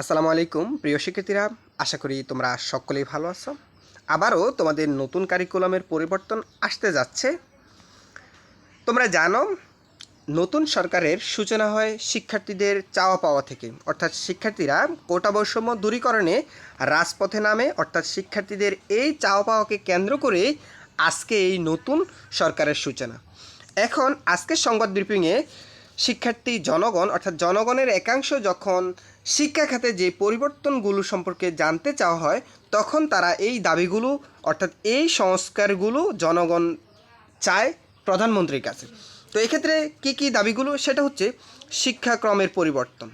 আসসালামু আলাইকুম, প্রিয় শিক্ষার্থীরা। আশা করি তোমরা সকলেই ভালো আছো। আবারও তোমাদের নতুন কারিকুলামের পরিবর্তন আসতে যাচ্ছে। তোমরা জানো, নতুন সরকারের সূচনা হয় শিক্ষার্থীদের চাওয়া পাওয়া থেকে। অর্থাৎ শিক্ষার্থীরা কোটা বৈষম্য দূরীকরণে রাজপথে নামে, অর্থাৎ শিক্ষার্থীদের এই চাওয়া পাওয়াকে কেন্দ্র করে আজকে এই নতুন সরকারের সূচনা। এখন আজকের সংবাদ ব্রিফিংয়ে শিক্ষার্থী জনগণ, অর্থাৎ জনগণের একাংশ যখন শিক্ষা খাতে যে পরিবর্তনগুলো সম্পর্কে জানতে চাওয়া হয়, তখন তারা এই দাবিগুলো, অর্থাৎ এই সংস্কারগুলো জনগণ চায় প্রধানমন্ত্রীর কাছে। তো এক্ষেত্রে কী কী দাবিগুলো? সেটা হচ্ছে শিক্ষাক্রমের পরিবর্তন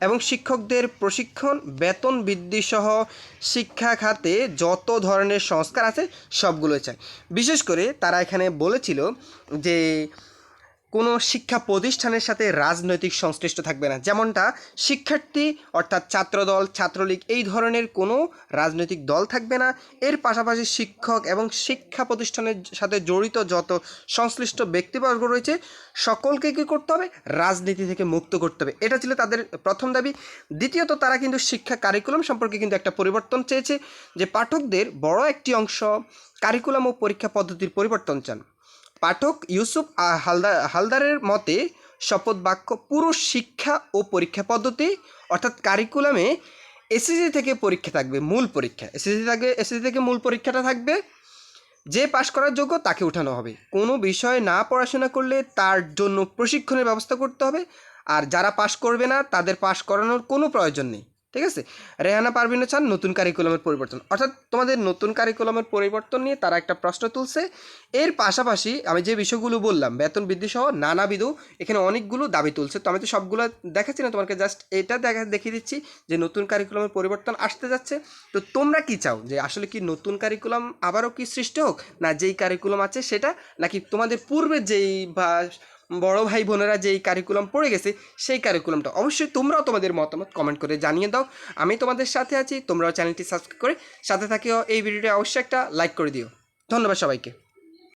এবং শিক্ষকদের প্রশিক্ষণ, বেতন বৃদ্ধি সহ শিক্ষা খাতে যত ধরনের সংস্কার আছে সবগুলো চায়। বিশেষ করে তারা এখানে বলেছিল যে কোনো শিক্ষা প্রতিষ্ঠানের সাথে রাজনৈতিক সংশ্লিষ্ট থাকবে না। যেমনটা শিক্ষার্থী অর্থাৎ ছাত্রদল, ছাত্রলীগ এই ধরনের কোনো রাজনৈতিক দল থাকবে না। এর পাশাপাশি শিক্ষক এবং শিক্ষা প্রতিষ্ঠানের সাথে জড়িত যত সংশ্লিষ্ট ব্যক্তিবর্গ রয়েছে, সকলকে কী করতে হবে? রাজনীতি থেকে মুক্ত করতে হবে। এটা ছিল তাদের প্রথম দাবি। দ্বিতীয়ত, তারা কিন্তু শিক্ষা কারিকুলাম সম্পর্কে কিন্তু একটা পরিবর্তন চেয়েছে যে পাঠকদের বড় একটি অংশ কারিকুলাম ও পরীক্ষা পদ্ধতির পরিবর্তন চান। পাঠক ইউসুফ হালদার হালদারের মতে শপথ বাক্য পুরো শিক্ষা ও পরীক্ষা পদ্ধতি, অর্থাৎ কারিকুলামে এসএসসি থেকে পরীক্ষা থাকবে, মূল পরীক্ষা। এসএসসি থাকবে এসএসসি থেকে মূল পরীক্ষাটা থাকবে, যে পাশ করার যোগ্য তাকে উঠানো হবে। কোনো বিষয় না পড়াশোনা করলে তার জন্য প্রশিক্ষণের ব্যবস্থা করতে হবে, আর যারা পাশ করবে না, তাদের পাশ করানোর কোনো প্রয়োজন নেই। ঠিক আছে? রেহানা পারভিন চান নতুন কারিকুলামের পরিবর্তন। অর্থাৎ তোমাদের নতুন কারিকুলামের পরিবর্তন নিয়ে তারা একটা প্রশ্ন তুলছে। এর পাশাপাশি আমি যে বিষয়গুলো বললাম, বেতন বৃদ্ধি সহ নানাবিধ এখানে অনেকগুলো দাবি তুলছে। তো আমি তো সবগুলো দেখাচ্ছি না, তোমাকে জাস্ট এটা দেখা, দেখিয়ে দিচ্ছি যে নতুন কারিকুলামের পরিবর্তন আসতে যাচ্ছে। তো তোমরা কি চাও যে আসলে কি নতুন কারিকুলাম আবারও কি সৃষ্টি হোক? না যেই কারিকুলাম আছে সেটা? নাকি তোমাদের পূর্বে যেই বা বড় ভাই বোনেরা যেই কারিকুলাম পড়ে গেছে, সেই কারিকুলামটা অবশ্যই তোমরাও তোমাদের মতামত কমেন্ট করে জানিয়ে দাও। আমি তোমাদের সাথে আছি, তোমরাও চ্যানেলটি সাবস্ক্রাইব করে সাথে থাকিও। এই ভিডিওটা অবশ্যই একটা লাইক করে দিও। ধন্যবাদ সবাইকে।